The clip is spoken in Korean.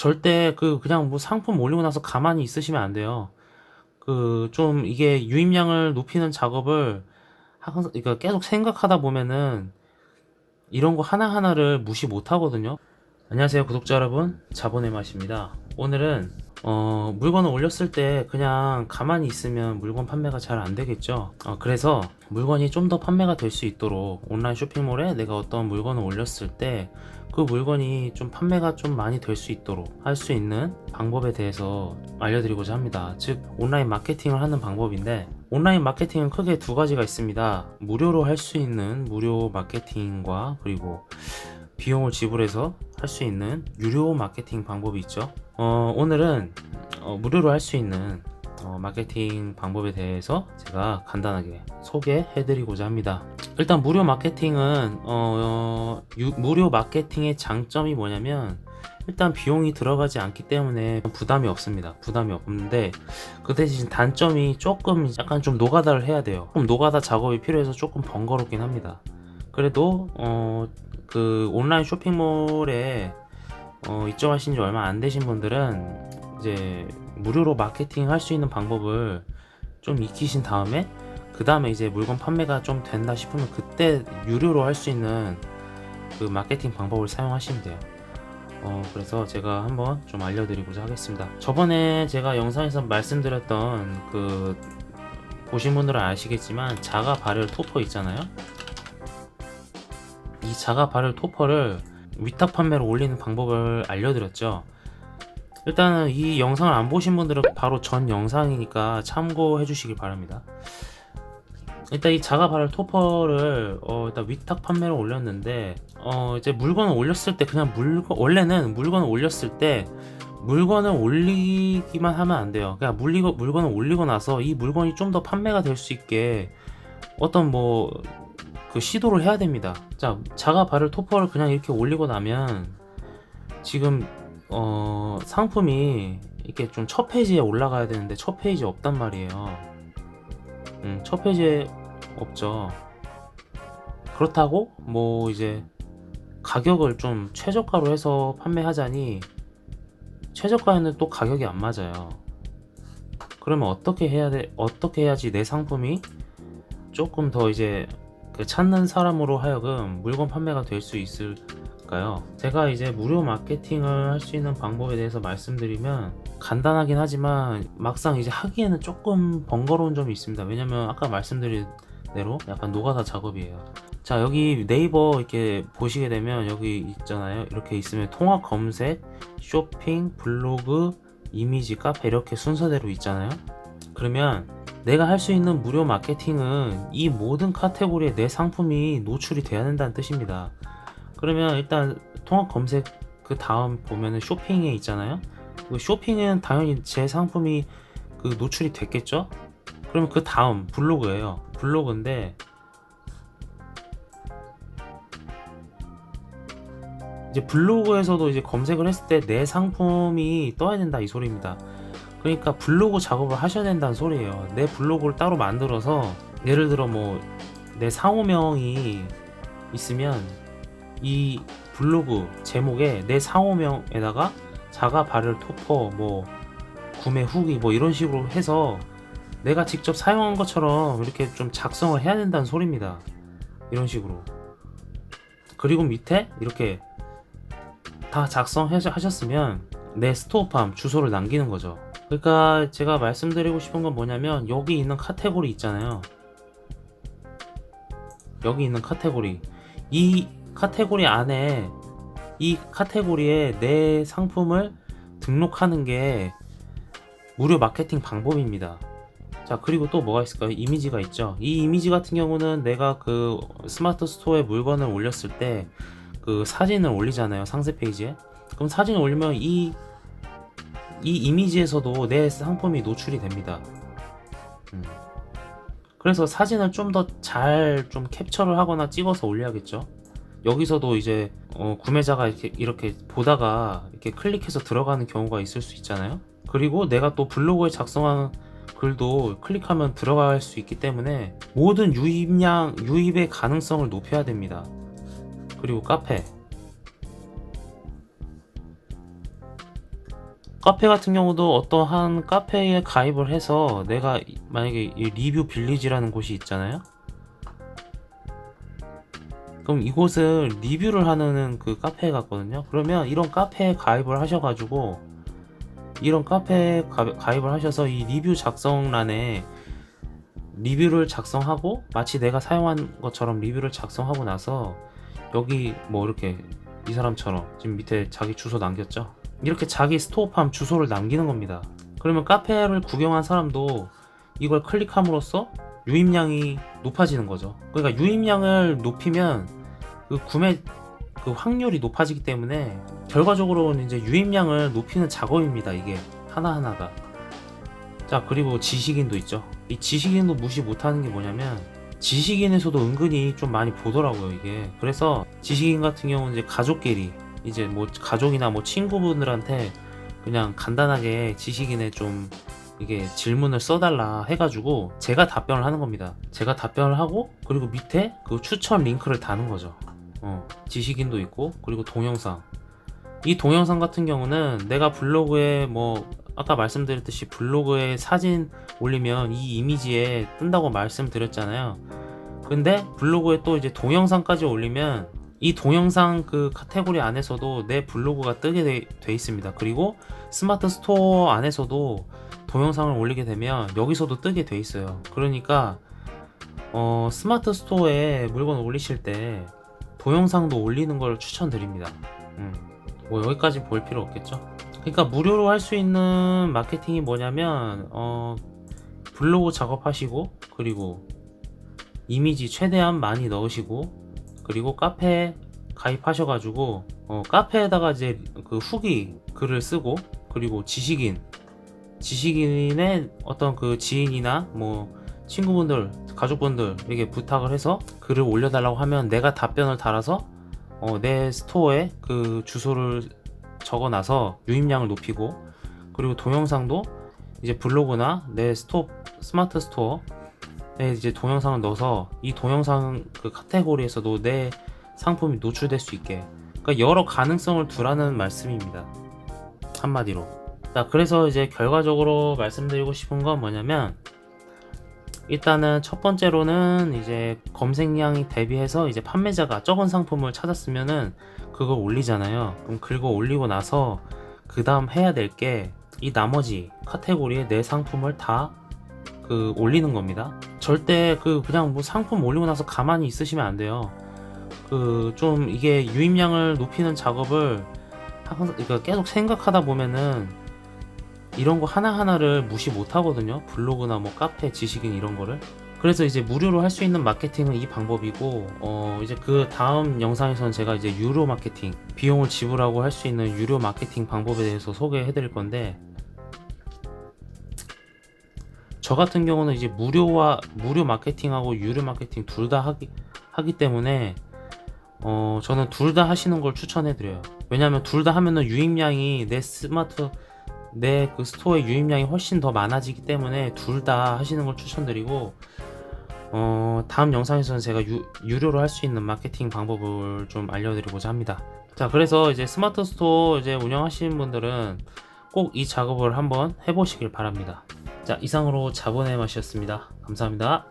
절대 그 그냥 뭐 상품 올리고 나서 가만히 있으시면 안 돼요. 그 좀 이게 유입량을 높이는 작업을 항상 그러니까 계속 생각하다 보면은 이런 거 하나하나를 무시 못 하거든요. 안녕하세요 구독자 여러분 자본의 맛입니다. 오늘은 어, 물건을 올렸을 때 그냥 가만히 있으면 물건 판매가 잘 안 되겠죠. 어, 그래서 물건이 좀 더 판매가 될 수 있도록 온라인 쇼핑몰에 내가 어떤 물건을 올렸을 때 그 물건이 좀 판매가 좀 많이 될 수 있도록 할 수 있는 방법에 대해서 알려드리고자 합니다. 즉 온라인 마케팅을 하는 방법인데 온라인 마케팅은 크게 두 가지가 있습니다. 무료로 할 수 있는 무료 마케팅과 그리고 비용을 지불해서 할 수 있는 유료 마케팅 방법이 있죠. 어, 오늘은 어, 무료로 할 수 있는 어, 마케팅 방법에 대해서 제가 간단하게 소개해드리고자 합니다. 일단 무료 마케팅은 어, 어, 유- 무료 마케팅의 장점이 뭐냐면 일단 비용이 들어가지 않기 때문에 부담이 없습니다. 부담이 없는데 그 대신 단점이 조금 약간 좀 노가다를 해야 돼요. 좀 노가다 작업이 필요해서 조금 번거롭긴 합니다. 그래도 어, 그 온라인 쇼핑몰에 어, 입점하신 지 얼마 안 되신 분들은 이제 무료로 마케팅 할 수 있는 방법을 좀 익히신 다음에 그 다음에 이제 물건 판매가 좀 된다 싶으면 그때 유료로 할 수 있는 그 마케팅 방법을 사용하시면 돼요. 어, 그래서 제가 한번 좀 알려드리고자 하겠습니다. 저번에 제가 영상에서 말씀드렸던 그 보신 분들은 아시겠지만 자가 발열 토퍼 있잖아요. 이 자가 발열 토퍼를 위탁 판매로 올리는 방법을 알려드렸죠. 일단은 이 영상을 안 보신 분들은 바로 전 영상이니까 참고해 주시길 바랍니다. 일단 이 자가 발열 토퍼를 어, 일단 위탁 판매로 올렸는데 어, 이제 물건을 올렸을 때 그냥 물건 원래는 물건을 올렸을 때 물건을 올리기만 하면 안 돼요. 그냥 물리고 물건을 올리고 나서 이 물건이 좀 더 판매가 될 수 있게 어떤 뭐 그 시도를 해야 됩니다. 자, 자가 발열 토퍼를 그냥 이렇게 올리고 나면 지금 어, 상품이 이렇게 좀 첫 페이지에 올라가야 되는데 첫 페이지에 없단 말이에요. 음, 첫 페이지에 없죠. 그렇다고 뭐 이제 가격을 좀 최저가로 해서 판매하자니 최저가에는 또 가격이 안 맞아요. 그러면 어떻게 해야 돼? 어떻게 해야지 내 상품이 조금 더 이제 그 찾는 사람으로 하여금 물건 판매가 될 수 있을까요? 제가 이제 무료 마케팅을 할 수 있는 방법에 대해서 말씀드리면 간단하긴 하지만 막상 이제 하기에는 조금 번거로운 점이 있습니다. 왜냐면 아까 말씀드린 대로 약간 노가다 작업이에요. 자 여기 네이버 이렇게 보시게 되면 여기 있잖아요. 이렇게 있으면 통합 검색, 쇼핑, 블로그, 이미지, 카페 이렇게 순서대로 있잖아요. 그러면 내가 할 수 있는 무료 마케팅은 이 모든 카테고리에 내 상품이 노출이 돼야 된다는 뜻입니다. 그러면 일단 통합 검색 그 다음 보면은 쇼핑에 있잖아요. 그 쇼핑은 당연히 제 상품이 그 노출이 됐겠죠? 그러면 그 다음 블로그예요. 블로그인데 이제 블로그에서도 이제 검색을 했을 때 내 상품이 떠야 된다 이 소리입니다. 그러니까 블로그 작업을 하셔야 된다는 소리예요. 내 블로그를 따로 만들어서 예를 들어 뭐 내 상호명이 있으면 이 블로그 제목에 내 상호명에다가 자가 발열 토퍼 뭐 구매 후기 뭐 이런 식으로 해서 내가 직접 사용한 것처럼 이렇게 좀 작성을 해야 된다는 소리입니다. 이런 식으로. 그리고 밑에 이렇게 다 작성하셨으면 내 스토어팜 주소를 남기는 거죠. 그러니까 제가 말씀드리고 싶은 건 뭐냐면 여기 있는 카테고리 있잖아요. 여기 있는 카테고리. 이 카테고리 안에 이 카테고리에 내 상품을 등록하는 게 무료 마케팅 방법입니다. 자, 그리고 또 뭐가 있을까요? 이미지가 있죠. 이 이미지 같은 경우는 내가 그 스마트 스토어에 물건을 올렸을 때 그 사진을 올리잖아요. 상세 페이지에. 그럼 사진을 올리면 이, 이 이미지에서도 내 상품이 노출이 됩니다. 음. 그래서 사진을 좀 더 잘 좀 캡처를 하거나 찍어서 올려야겠죠. 여기서도 이제 어, 구매자가 이렇게, 이렇게 보다가 이렇게 클릭해서 들어가는 경우가 있을 수 있잖아요. 그리고 내가 또 블로그에 작성한 글도 클릭하면 들어갈 수 있기 때문에 모든 유입량, 유입의 가능성을 높여야 됩니다. 그리고 카페. 카페 같은 경우도 어떠한 카페에 가입을 해서 내가 이- 만약에 이 리뷰 빌리지라는 곳이 있잖아요. 그럼 이곳을 리뷰를 하는 그 카페 같거든요. 그러면 이런 카페에 가입을 하셔가지고 이런 카페에 가, 가입을 하셔서 이 리뷰 작성란에 리뷰를 작성하고 마치 내가 사용한 것처럼 리뷰를 작성하고 나서 여기 뭐 이렇게 이 사람처럼 지금 밑에 자기 주소 남겼죠. 이렇게 자기 스토어팜 주소를 남기는 겁니다. 그러면 카페를 구경한 사람도 이걸 클릭함으로써 유입량이 높아지는 거죠. 그러니까 유입량을 높이면 그 구매 그 확률이 높아지기 때문에 결과적으로는 이제 유입량을 높이는 작업입니다. 이게 하나하나가. 자, 그리고 지식인도 있죠. 이 지식인도 무시 못하는 게 뭐냐면 지식인에서도 은근히 좀 많이 보더라고요, 이게. 그래서 지식인 같은 경우는 이제 가족끼리 이제 뭐 가족이나 뭐 친구분들한테 그냥 간단하게 지식인에 좀 이게 질문을 써달라 해가지고 제가 답변을 하는 겁니다. 제가 답변을 하고 그리고 밑에 그 추천 링크를 다는 거죠. 어, 지식인도 있고 그리고 동영상. 이 동영상 같은 경우는 내가 블로그에 뭐 아까 말씀드렸듯이 블로그에 사진 올리면 이 이미지에 뜬다고 말씀드렸잖아요. 근데 블로그에 또 이제 동영상까지 올리면 이 동영상 그 카테고리 안에서도 내 블로그가 뜨게 돼, 돼 있습니다. 그리고 스마트 스토어 안에서도 동영상을 올리게 되면 여기서도 뜨게 돼 있어요. 그러니까 어, 스마트 스토어에 물건 올리실 때 동영상도 올리는 걸 추천드립니다. 음, 뭐 여기까지 볼 필요 없겠죠? 그러니까 무료로 할 수 있는 마케팅이 뭐냐면 어, 블로그 작업하시고 그리고 이미지 최대한 많이 넣으시고 그리고 카페 가입하셔가지고 어, 카페에다가 이제 그 후기 글을 쓰고 그리고 지식인 지식인의 어떤 그 지인이나 뭐 친구분들 가족분들 에게 부탁을 해서 글을 올려달라고 하면 내가 답변을 달아서 어, 내 스토어에 그 주소를 적어놔서 유입량을 높이고 그리고 동영상도 이제 블로그나 내 스토어 스마트 스토어에 이제 동영상을 넣어서 이 동영상 그 카테고리에서도 내 상품이 노출될 수 있게. 그러니까 여러 가능성을 두라는 말씀입니다. 한마디로. 자 그래서 이제 결과적으로 말씀드리고 싶은 건 뭐냐면 일단은 첫 번째로는 이제 검색량이 대비해서 이제 판매자가 적은 상품을 찾았으면은 그걸 올리잖아요. 그럼 긁어 올리고 나서 그 다음 해야 될 게 이 나머지 카테고리에 내 상품을 다 그 올리는 겁니다. 절대 그 그냥 뭐 상품 올리고 나서 가만히 있으시면 안 돼요. 그 좀 이게 유입량을 높이는 작업을 항상 그러니까 계속 생각하다 보면은 이런 거 하나하나를 무시 못 하거든요. 블로그나 뭐 카페, 지식인 이런 거를. 그래서 이제 무료로 할 수 있는 마케팅은 이 방법이고, 어, 이제 그 다음 영상에서는 제가 이제 유료 마케팅, 비용을 지불하고 할 수 있는 유료 마케팅 방법에 대해서 소개해 드릴 건데, 저 같은 경우는 이제 무료와, 무료 마케팅하고 유료 마케팅 둘 다 하기, 하기 때문에, 어, 저는 둘 다 하시는 걸 추천해 드려요. 왜냐면 둘다 하면은 유입량이 내 스마트, 내 그 스토어의 유입량이 훨씬 더 많아지기 때문에 둘 다 하시는 걸 추천드리고 어, 다음 영상에서는 제가 유, 유료로 할 수 있는 마케팅 방법을 좀 알려드리고자 합니다. 자, 그래서 이제 스마트 스토어 이제 운영하시는 분들은 꼭 이 작업을 한번 해보시길 바랍니다. 자, 이상으로 자본의 맛이었습니다. 감사합니다.